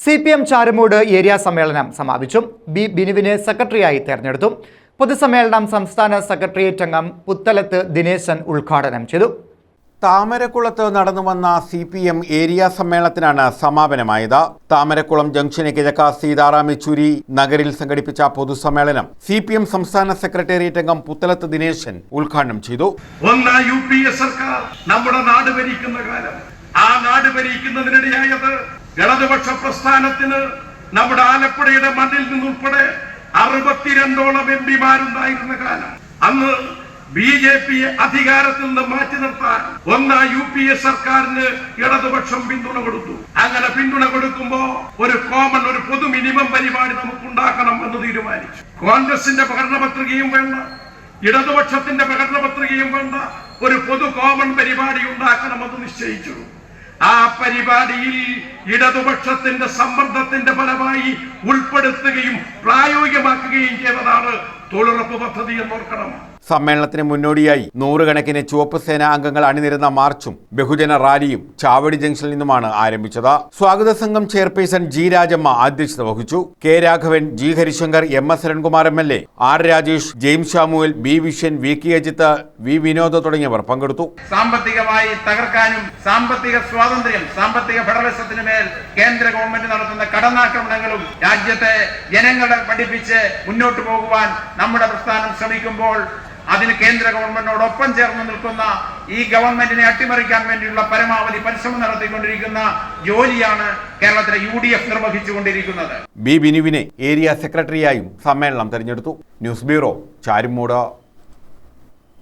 C P M Charummoodu area സമ്മേളനം സമാപിച്ചു B ബിനുവിനെ സെക്രട്ടറിയായി തെരഞ്ഞെടുത്തു. പൊതുസമ്മേളനം സംസ്ഥാന സെക്രട്ടേറിയറ്റ് അംഗം പുത്തലത്ത് ദിനേശൻ ഉദ്ഘാടനം ചെയ്തു. താമരക്കുളത്ത് നടന്നു വന്ന സി പി എം ഏരിയ സമ്മേളനത്തിനാണ് സമാപനമായത്. താമരക്കുളം ജംഗ്ഷന് കിഴക്ക സീതാറാം യെച്ചൂരി നഗരിൽ സംഘടിപ്പിച്ച പൊതുസമ്മേളനം സി പി എം സംസ്ഥാന സെക്രട്ടേറിയറ്റ് അംഗം പുത്തലത്ത് ദിനേശൻ ഉദ്ഘാടനം ചെയ്തു. ഒന്ന് യു പി എ സർക്കാർ നമ്മുടെ നാട് ഭരിക്കുന്ന കാലം. ആ നാട് ഭരിക്കുന്നതിനിടയായത് ഇടതുപക്ഷ പ്രസ്ഥാനത്തിന് നമ്മുടെ ആലപ്പുഴയുടെ മണ്ണിൽ നിന്നുൾപ്പെടെ അറുപത്തിരണ്ടോളം എം പിമാരുണ്ടായിരുന്ന കാലം. അന്ന് ബി ജെ പിയെ അധികാരത്തിൽ നിന്ന് മാറ്റി നിർത്താൻ ഒന്ന് യു പി എ സർക്കാരിന് ഇടതുപക്ഷം പിന്തുണ കൊടുത്തു. അങ്ങനെ പിന്തുണ കൊടുക്കുമ്പോ ഒരു കോമൺ ഒരു പൊതു മിനിമം പരിപാടി നമുക്ക് ഉണ്ടാക്കണം എന്ന് തീരുമാനിച്ചു. കോൺഗ്രസിന്റെ പ്രകടനപത്രികയും വേണ്ട ഇടതുപക്ഷത്തിന്റെ പ്രകടന പത്രികയും വേണ്ട ഒരു പൊതു കോമൺ പരിപാടി ഉണ്ടാക്കണമെന്ന് നിശ്ചയിച്ചു. ആ പരിപാടിയിൽ ഇടതുപക്ഷത്തിന്റെ സമ്മർദ്ദത്തിന്റെ ഫലമായി ഉൾപ്പെടുത്തുകയും പ്രായോഗികമാക്കുകയും ചെയ്തതാണ് തൊഴിലുറപ്പ് പദ്ധതി എന്നോർക്കണം. സമ്മേളനത്തിന് മുന്നോടിയായി നൂറുകണക്കിന് ചുവപ്പ് സേനാ അംഗങ്ങൾ അണിനിരുന്ന മാർച്ചും ബഹുജന റാലിയും ചാവടി ജംഗ്ഷനിൽ നിന്നുമാണ് ആരംഭിച്ചത്. സ്വാഗത സംഘം ചെയർപേഴ്സൺ ജി രാജമ്മ അധ്യക്ഷത വഹിച്ചു. K Raghavan G Harishankar M S Sharankumar M L A R Rajesh James Samuel B Vishyan V K Ajith V Vinod തുടങ്ങിയവർ പങ്കെടുത്തു. സാമ്പത്തികമായി തകർക്കാനും സാമ്പത്തിക സ്വാതന്ത്ര്യം സാമ്പത്തിക ഫെഡറലിസത്തിന് മേൽ കേന്ദ്ര ഗവൺമെന്റ് നടത്തുന്ന കടന്നാക്രമണങ്ങളും രാജ്യത്തെ ജനങ്ങളെ പഠിപ്പിച്ച് മുന്നോട്ട് പോകുവാൻ നമ്മുടെ പ്രസ്ഥാനം ശ്രമിക്കുമ്പോൾ അതിന് കേന്ദ്ര ഗവൺമെന്റിനോടൊപ്പം ചേർന്ന് നിൽക്കുന്ന ഈ ഗവൺമെന്റിനെ അട്ടിമറിക്കാൻ വേണ്ടിയുള്ള പരമാവധി പരിശ്രമം നടത്തിക്കൊണ്ടിരിക്കുന്ന ജോലിയാണ് കേരളത്തിലെ യു ഡി എഫ് നിർവഹിച്ചുകൊണ്ടിരിക്കുന്നത്. ബി ബിനുവിനെ ഏരിയ സെക്രട്ടറിയായും സമ്മേളനം തെരഞ്ഞെടുത്തു. News bureau Charummoodu.